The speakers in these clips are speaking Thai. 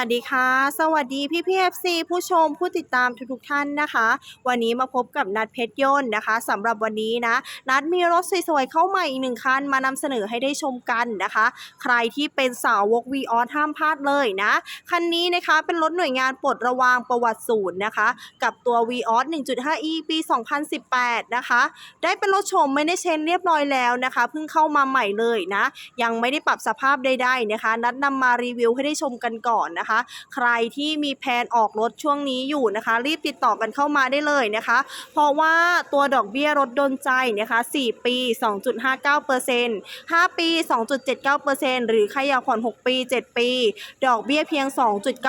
วัสดีค่ะ สวัสดีพี่พีเอฟซีผู้ชมผู้ติดตามทุกๆท่านนะคะ วันนี้มาพบกับนัดเพชรยนต์นะคะสำหรับวันนี้นะ นัดมีรถสวยๆเข้ามาอีกหนึ่งคันมานำเสนอให้ได้ชมกันนะคะ ใครที่เป็นสาวกวีออสห้ามพลาดเลยนะ คันนี้นะคะเป็นรถหน่วยงานปลดระวางประวัติศูนย์นะคะ กับตัว v ีออส 1.5e ปี 2018 นะคะ ได้เป็นรถชมไม่ได้เชนเรียบร้อยแล้วนะคะ เพิ่งเข้ามาใหม่เลยนะ ยังไม่ได้ปรับสภาพใดๆนะคะ นัดนำมารีวิวให้ได้ชมกันก่อนนะคะใครที่มีแผนออกรถช่วงนี้อยู่นะคะ รีบติดต่อกันเข้ามาได้เลยนะคะ เพราะว่าตัวดอกเบี้ยรถดนใจนะคะ 4 ปี 2.59% 5 ปี 2.79%หรือใครอยากผ่อน 6 ปี 7 ปี ดอกเบี้ยเพียง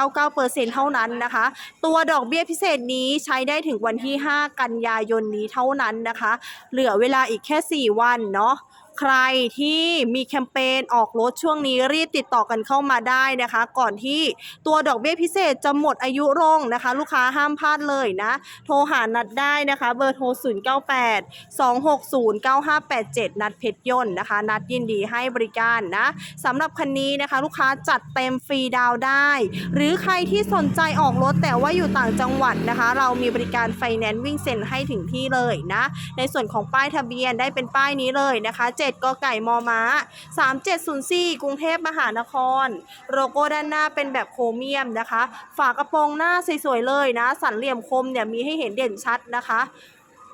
2.99%เท่านั้นนะคะ ตัวดอกเบี้ยพิเศษนี้ใช้ได้ถึงวันที่ 5 กันยายนนี้เท่านั้นนะคะ เหลือเวลาอีกแค่ 4 วันเนาะ ใครที่มีแคมเปญออกรถช่วงนี้รีบติดต่อกันเข้ามาได้นะคะ ก่อนที่ตัวดอกเบี้ยพิเศษจะหมดอายุลงนะคะ ลูกค้าห้ามพลาดเลยนะ โทรหานัดได้นะคะ เบอร์โทร 098 260 9587 นัดเพชรยนต์นะคะ นัดยินดีให้บริการนะสำหรับคันนี้นะคะ ลูกค้าจัดเต็มฟรีดาวได้ หรือใครที่สนใจออกรถแต่ว่าอยู่ต่างจังหวัดนะคะ เรามีบริการไฟแนนซ์วิ่งเซ็นให้ถึงที่เลยนะ ในส่วนของป้ายทะเบียนได้เป็นป้ายนี้เลยนะคะ7กไก่มอม้า 3704 กรุงเทพมหานคร โลโก้ด้านหน้าเป็นแบบโครเมียมนะคะ ฝากระโปรงหน้าสวยๆเลยนะ สันเหลี่ยมคมเนี่ยมีให้เห็นเด่นชัดนะคะ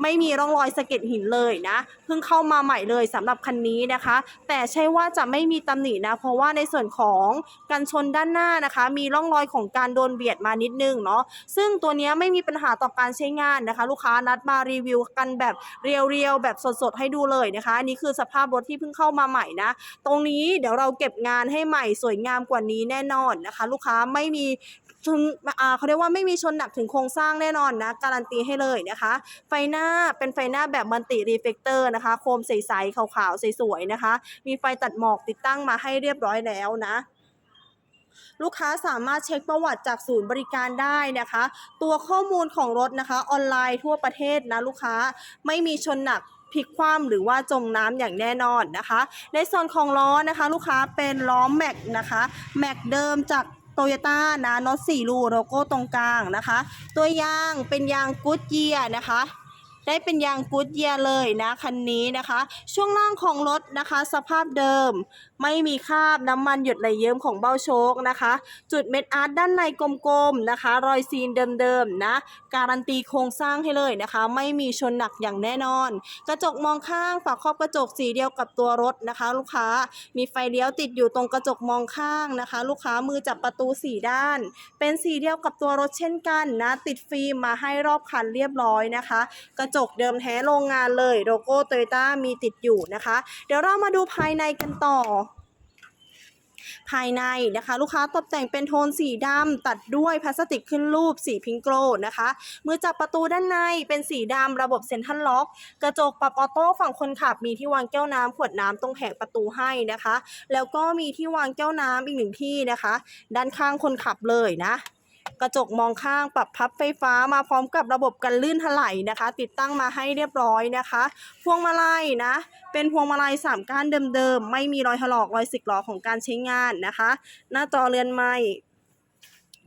ไม่มีร่องรอยสะเก็ดหินเลยนะ เพิ่งเข้ามาใหม่เลยสำหรับคันนี้นะคะ แต่ใช่ว่าจะไม่มีตำหนินะ เพราะว่าในส่วนของกันชนด้านหน้านะคะ มีร่องรอยของการโดนเบียดมานิดนึงเนาะซึ่งตัวนี้ไม่มีปัญหาต่อการใช้งานนะคะ ลูกค้านัดมารีวิวกันแบบเรียวๆแบบสดๆ ให้ดูเลยนะคะอันนี้คือสภาพรถที่เพิ่งเข้ามาใหม่นะ ตรงนี้เดี๋ยวเราเก็บงานให้ใหม่สวยงามกว่านี้แน่นอนนะคะ ลูกค้าไม่มีถึงอาเขาเรียกว่าไม่มีชนหนักถึงโครงสร้างแน่นอนนะ การันตีให้เลยนะคะ ไฟหน้าเป็นไฟหน้าแบบมัลติรีเฟกเตอร์นะคะ โคมใสๆขาวๆสวยๆนะคะ มีไฟตัดหมอกติดตั้งมาให้เรียบร้อยแล้วนะลูกค้าสามารถเช็คประวัติจากศูนย์บริการได้นะคะ ตัวข้อมูลของรถนะคะออนไลน์ทั่วประเทศนะลูกค้าไม่มีชนหนักพลิกคว่ำหรือว่าจมน้ำอย่างแน่นอนนะคะ ในส่วนของล้อนะคะ ลูกค้าเป็นล้อแม็กนะคะแม็กเดิมจากโตโยต้านะน็อตสี่รูโลโก้ตรงกลางนะคะ ตัวยางเป็นยางกูดเยียนะคะ ได้เป็นยางกูดเยียเลยนะคันนี้นะคะ ช่วงล่างของรถนะคะ สภาพเดิม ไม่มีคราบน้ำมันหยดไหลเยิ้มของเบ้าโชคนะคะ จุดเม็ดอาร์ตด้านในกลมๆนะคะ รอยซีนเดิมๆนะ การันตีโครงสร้างให้เลยนะคะ ไม่มีชนหนักอย่างแน่นอน กระจกมองข้างฝาครอบกระจกสีเดียวกับตัวรถนะคะ ลูกค้ามีไฟเลี้ยวติดอยู่ตรงกระจกมองข้างนะคะ ลูกค้ามือจับประตูสี่ด้าน เป็นสีเดียวกับตัวรถเช่นกันนะ ติดฟิล์มมาให้รอบคันเรียบร้อยนะคะ กระจกเดิมแท้โรงงานเลยโลโก้โตโยต้ามีติดอยู่นะคะ เดี๋ยวเรามาดูภายในกันต่อภายในนะคะ ลูกค้าตกแต่งเป็นโทนสีดำตัดด้วยพลาสติกขึ้นรูปสีพิงโกลนะคะมือจับประตูด้านในเป็นสีดำระบบเซ็นทรัลล็อก กระจกปรับออโต้ฝั่งคนขับ มีที่วางแก้วน้ำขวดน้ำตรงแผงประตูให้นะคะ แล้วก็มีที่วางแก้วน้ำอีกหนึ่งที่นะคะ ด้านข้างคนขับเลยนะ กระจกมองข้างปรับพับไฟฟ้ามาพร้อมกับระบบกันลื่นถลายนะคะ ติดตั้งมาให้เรียบร้อยนะคะ พวงมาลัยนะ เป็นพวงมาลัยสามก้านเดิมๆ ไม่มีรอยถลอกรอยสึกหรอของการใช้งานนะคะ หน้าจอเรือนไม้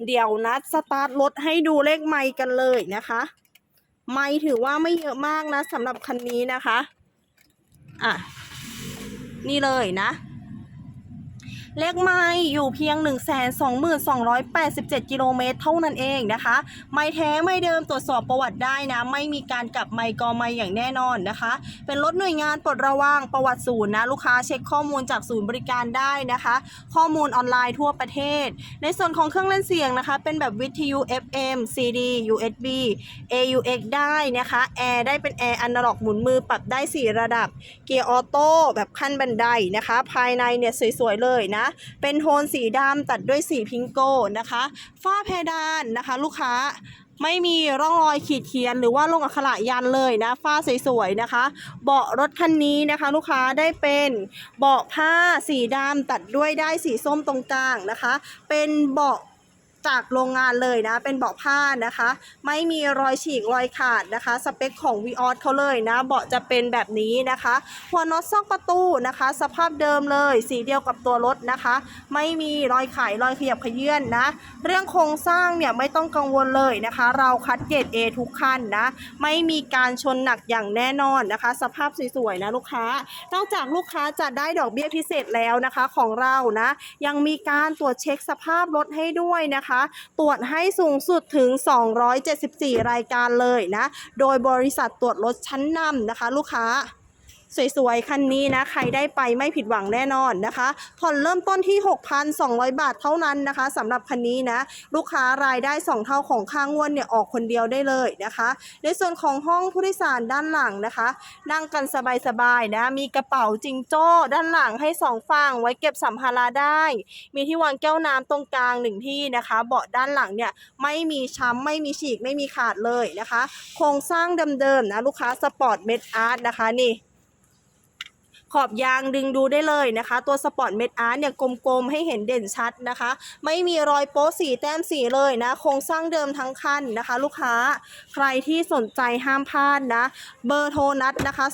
เดี๋ยวนัดสตาร์ทรถให้ดูเลขไมค์กันเลยนะคะ ไมค์ถือว่าไม่เยอะมากนะสำหรับคันนี้นะคะ อะ นี่เลยนะ เลขไม้อยู่เพียง1 2 2 8 7 กิโลเมตรเท่านั้นเองนะคะ ไม้แท้ไม่เดิมตรวจสอบประวัติได้นะ ไม่มีการกลับไม้กอไม้อย่างแน่นอนนะคะ เป็นรถหน่วยงานปลดระวางประวัติศูนย์นะลูกค้าเช็คข้อมูลจากศูนย์บริการได้นะคะ ข้อมูลออนไลน์ทั่วประเทศ ในส่วนของเครื่องเล่นเสียงนะคะ เป็นแบบวิทยุ FM CD USB AUX ได้นะคะแอร์ได้เป็นแอร์อนาล็อกหมุนมือปรับได้ 4 ระดับ เกียร์ออโต้แบบขั้นบันไดนะคะ ภายในเนี่ยสวยๆเลยนะเป็นโทนสีดำตัดด้วยสีพิงโก้นะคะฝ้าเพดานนะคะลูกค้าไม่มีร่องรอยขีดเขียนหรือว่าลงอักขระยันเลยนะฝ้าสวยๆนะคะ เบาะรถคันนี้นะคะ ลูกค้าได้เป็นเบาะผ้าสีดำตัดด้วยได้สีส้มตรงกลางนะคะ เป็นเบาะ จากโรงงานเลยนะ เป็นเบาะผ้านะคะ ไม่มีรอยฉีกรอยขาดนะคะ สเปคของ v ีออเขาเลยนะ เบาะจะเป็นแบบนี้นะคะ หัวน็อตซอกประตูนะคะ สภาพเดิมเลย สีเดียวกับตัวรถนะคะ ไม่มีรอยไขรอยขยับขยื่นนะ เรื่องโครงสร้างเนี่ยไม่ต้องกังวลเลยนะคะ เราคัดเกรด A ทุกคันนะ ไม่มีการชนหนักอย่างแน่นอนนะคะ สภาพสวยๆนะลูกค้า นอกจากลูกค้าจะได้ดอกเบี้ยพิเศษแล้วนะคะของเรานะ ยังมีการตรวจเช็คสภาพรถให้ด้วยนะคะตรวจให้สูงสุดถึง 274 รายการเลยนะ โดยบริษัทตรวจรถชั้นนำนะคะ ลูกค้า สวยๆ คันนี้นะใครได้ไปไม่ผิดหวังแน่นอนนะคะผ่อนเริ่มต้นที่ 6,200 บาทเท่านั้นนะคะสำหรับคันนี้นะลูกค้ารายได้ 2 เท่าของค่างวดเนี่ยออกคนเดียวได้เลยนะคะ ในส่วนของห้องผู้โดยสารด้านหลังนะคะ นั่งกันสบายๆนะมีกระเป๋าจิงโจ้ด้านหลังให้สองฝั่งไว้เก็บสัมภาระได้ มีที่วางแก้วน้ำตรงกลางหนึ่งที่นะคะ เบาะด้านหลังเนี่ยไม่มีช้ำไม่มีฉีกไม่มีขาดเลยนะคะ โครงสร้างเดิมๆนะลูกค้าสปอร์ตเมดอาร์ตนะคะนี่ ขอบยางดึงดูได้เลยนะคะ ตัวสปอร์ตเม็ดอาร์ตเนี่ยกลมๆ ให้เห็นเด่นชัดนะคะ ไม่มีรอยโป๊สีแต้มสีเลยนะ โครงสร้างเดิมทั้งคันนะคะ ลูกค้าใครที่สนใจห้ามพลาดนะ เบอร์โทรนัดนะคะ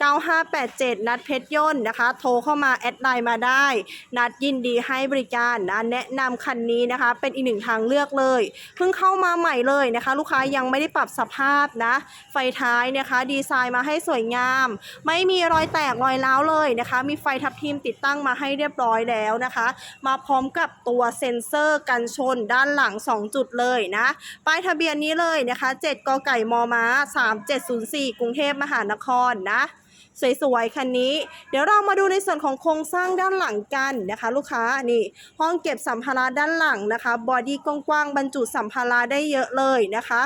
0982609587 นัดเพชรย่นต์นะคะ โทรเข้ามาแอดไลน์มาได้ นัดยินดีให้บริการนะ แนะนำคันนี้นะคะ เป็นอีกหนึ่งทางเลือกเลย เพิ่งเข้ามาใหม่เลยนะคะ ลูกค้ายังไม่ได้ปรับสภาพนะ ไฟท้ายนะคะ ดีไซน์มาให้สวยงามไม่มีรอยแตกรอยร้าวเลยนะคะ มีไฟทับทิมติดตั้งมาให้เรียบร้อยแล้วนะคะ มาพร้อมกับตัวเซ็นเซอร์กันชนด้านหลัง 2 จุดเลยนะป้ายทะเบียนนี้เลยนะคะ 7กไก่มอม้า 3704 กรุงเทพมหานครนะสวยๆคันนี้ เดี๋ยวเรามาดูในส่วนของโครงสร้างด้านหลังกันนะคะ ลูกค้านี่ห้องเก็บสัมภาระด้านหลังนะคะบอดี้กว้างๆบรรจุสัมภาระได้เยอะเลยนะคะ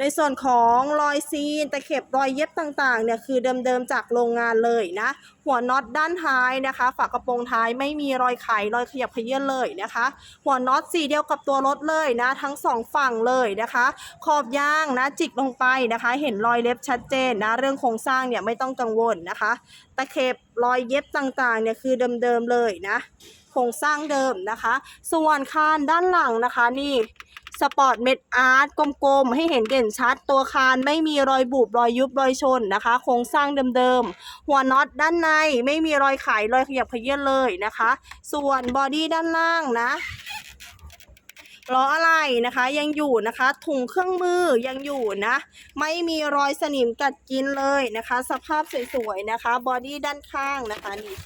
ในส่วนของรอยซีนตะเข็บรอยเย็บต่างๆเนี่ยคือเดิมๆจากโรงงานเลยนะ หัวน็อตด้านท้ายนะคะ ฝากระโปรงท้ายไม่มีรอยไขรอยขยับเขยื่อนเลยนะคะ หัวน็อตสีเดียวกับตัวรถเลยนะ ทั้งสองฝั่งเลยนะคะ ขอบยางนะจิกลงไปนะคะ เห็นรอยเล็บชัดเจนนะเรื่องโครงสร้างเนี่ยไม่ต้องกังวลนะคะ ตะเข็บรอยเย็บต่างๆเนี่ยคือเดิมๆเลยนะโครงสร้างเดิมนะคะ ส่วนคานด้านหลังนะคะนี่ สปอร์ตเม็ดอาร์ตกลมๆ ให้เห็นเด่นชัดตัวคานไม่มีรอยบุบรอยยุบรอยชนนะคะโครงสร้างเดิมๆ หัวน็อตด้านในไม่มีรอยไขรอยขยับเขยื่นเลยนะคะ ส่วนบอดี้ด้านล่างนะล้ออะไรนะคะยังอยู่นะคะถุงเครื่องมือยังอยู่นะ ไม่มีรอยสนิมกัดกินเลยนะคะ สภาพสวยๆนะคะ บอดี้ด้านข้างนะคะนี่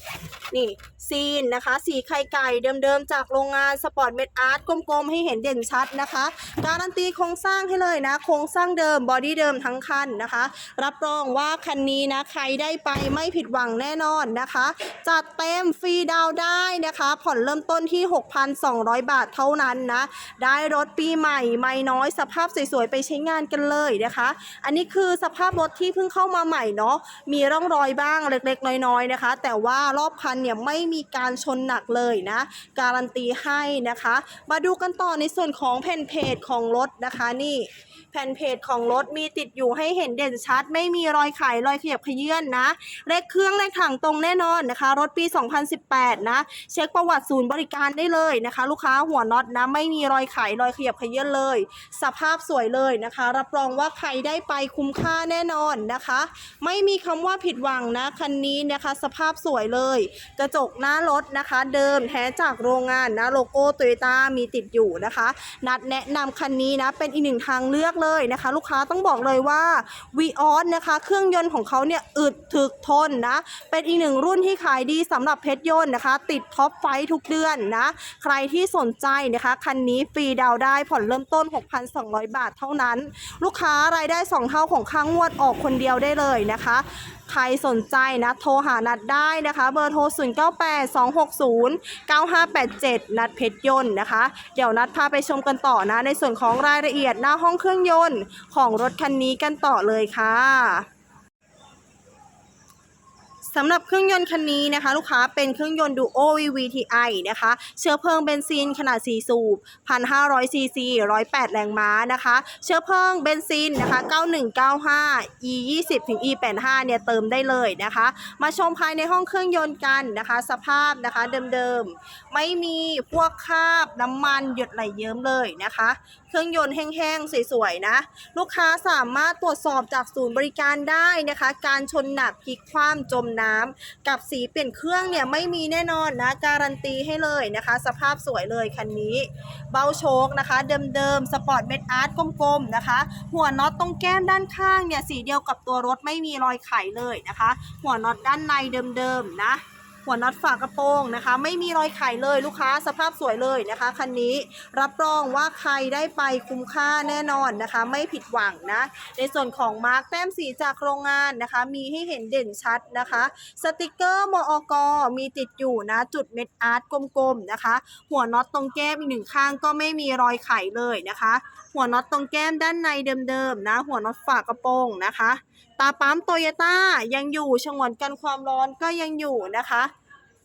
นี่ซีนนะคะ สีไข่ไก่เดิมๆ จากโรงงานสปอร์ตเมดอาร์ตกลมๆ ให้เห็นเด่นชัดนะคะ การันตีโครงสร้างให้เลยนะ โครงสร้างเดิมบอดี้เดิมทั้งคันนะคะ รับรองว่าคันนี้นะ ใครได้ไปไม่ผิดหวังแน่นอนนะคะ จัดเต็มฟรีดาวได้นะคะ ผ่อนเริ่มต้นที่ 6,200 บาทเท่านั้นนะ ได้รถปีใหม่ไม่น้อยสภาพสวยๆ ไปใช้งานกันเลยนะคะ อันนี้คือสภาพรถที่เพิ่งเข้ามาใหม่เนาะมีร่องรอยบ้างเล็กๆ น้อยๆนะคะ แต่ว่ารอบคันเนี่ยไม่มีการชนหนักเลยนะ การันตีให้นะคะ มาดูกันต่อในส่วนของแผ่นเพจของรถนะคะนี่แผ่นเพจของรถมีติดอยู่ให้เห็นเด่นชัด ไม่มีรอยไขรอยขยับเขยื่อนนะเลขเครื่องเลขถังตรงแน่นอนนะคะ รถปี 2018 นะ เช็คประวัติศูนย์บริการได้เลยนะคะ ลูกค้าหัวน็อตนะไม่มีรอยไขรอยขยับเขยื่อนเลย สภาพสวยเลยนะคะ รับรองว่าใครได้ไปคุ้มค่าแน่นอนนะคะ ไม่มีคำว่าผิดหวังนะคันนี้นะคะ สภาพสวยเลยกระจกหน้ารถนะคะ เดิมแท้จากโรงงานนะโลโก้โตโยต้ามีติดอยู่นะคะ นัดแนะนำคันนี้นะเป็นอีกหนึ่งทางเลือกเลยนะคะ ลูกค้าต้องบอกเลยว่า v ีออสนะคะเครื่องยนต์ของเขาเนี่ยอึดถึกทนนะเป็นอีกหนึ่งรุ่นที่ขายดีสำหรับเพชรยนต์นะคะ ติดท็อปไฟทุกเดือนนะใครที่สนใจนะคะคันนี้ฟรีดาวได้ผ่อนเริ่มต้น 6,200 บาทเท่านั้น ลูกค้ารายได้ 2 เท่าของค่างงวดออกคนเดียวได้เลยนะคะ ใครสนใจนะโทรหานัดได้นะคะ เบอร์โทร 0982609587 นัดเพชรยนต์นะคะ เดี๋ยวนัดพาไปชมกันต่อนะ ในส่วนของรายละเอียดหน้าห้องเครื่องยนต์ของรถคันนี้กันต่อเลยค่ะ สำหรับเครื่องยนต์คันนี้นะคะ ลูกค้าเป็นเครื่องยนต์ Duo VVTi นะคะ เชื้อเพลิงเบนซินขนาด 4 สูบ 1,500 ซีซี 108 แรงม้านะคะ เชื้อเพลิงเบนซินนะคะ 9195 E 20ถึง E 85เนี่ยเติมได้เลยนะคะ มาชมภายในห้องเครื่องยนต์กันนะคะ สภาพนะคะเดิมๆ ไม่มีพวกคราบน้ำมันหยดไหลเยิ้มเลยนะคะ เครื่องยนต์แห้งๆ สวยๆ นะ ลูกค้าสามารถตรวจสอบจากศูนย์บริการได้นะคะ การชนหนักพลิกคว่ำจมน้ำกับสีเปลี่ยนเครื่องเนี่ยไม่มีแน่นอนนะการันตีให้เลยนะคะ สภาพสวยเลยคันนี้ เบาโชคนะคะ เดิมๆสปอร์ตเม็ดอาร์ตกลมๆนะคะ หัวน็อตตรงแก้มด้านข้างเนี่ยสีเดียวกับตัวรถไม่มีรอยไขเลยนะคะ หัวน็อตด้านในเดิมๆนะ หัวน็อตฝากระโปรงนะคะ ไม่มีรอยไข่เลยลูกค้าสภาพสวยเลยนะคะคันนี้รับรองว่าใครได้ไปคุ้มค่าแน่นอนนะคะ ไม่ผิดหวังนะ ในส่วนของมาร์กแต้มสีจากโรงงานนะคะ มีให้เห็นเด่นชัดนะคะ สติกเกอร์มอกมีติดอยู่นะ จุดเม็ดอาร์ตกลมๆนะคะ หัวน็อตตรงแก้มอีกหนึ่งข้างก็ไม่มีรอยไข่เลยนะคะ หัวน็อตตรงแก้มด้านในเดิมๆนะ หัวน็อตฝากระโปรงนะคะ ตาปั๊มโตโยต้ายังอยู่ฉงวนกันความร้อนก็ยังอยู่นะคะ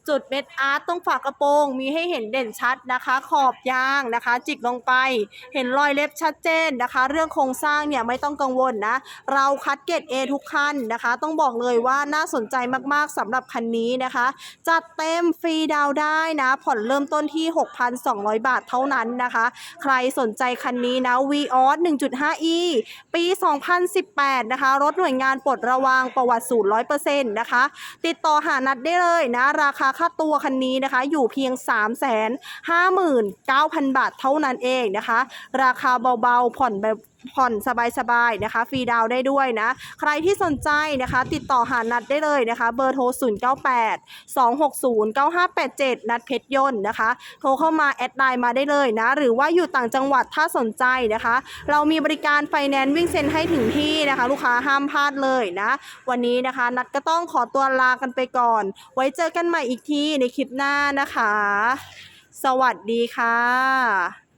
จุดเม็ดอาร์ตตรงฝากระโปรง มีให้เห็นเด่นชัดนะคะ ขอบยางนะคะ จิกลงไป เห็นรอยเล็บชัดเจนนะคะ เรื่องโครงสร้างเนี่ยไม่ต้องกังวลนะ เราคัดเกรด A ทุกคันนะคะ ต้องบอกเลยว่าน่าสนใจมากๆสำหรับคันนี้นะคะ จัดเต็มฟรีดาวได้นะ ผ่อนเริ่มต้นที่ 6,200 บาทเท่านั้นนะคะ ใครสนใจคันนี้นะ v ีออส 1.5e ปี 2018 นะคะ รถหน่วยงานปลดระวางประวัติศูนย์100%นะคะ ติดต่อหานัดได้เลยนะ ราคาค่าตัวคันนี้นะคะอยู่เพียง 359,000 บาทเท่านั้นเองนะคะ ราคาเบาๆผ่อนแบบ ผ่อนสบายๆนะคะ ฟรีดาวน์ได้ด้วยนะ ใครที่สนใจนะคะ ติดต่อหานัดได้เลยนะคะ เบอร์โทร 098 260 9587 นัดเพชรยนต์นะคะ โทรเข้ามาแอดไลน์มาได้เลยนะ หรือว่าอยู่ต่างจังหวัดถ้าสนใจนะคะ เรามีบริการไฟแนนซ์วิ่งเซ็นให้ถึงที่นะคะ ลูกค้าห้ามพลาดเลยนะ วันนี้นะคะ นัดก็ต้องขอตัวลากันไปก่อน ไว้เจอกันใหม่อีกทีในคลิปหน้านะคะ สวัสดีค่ะ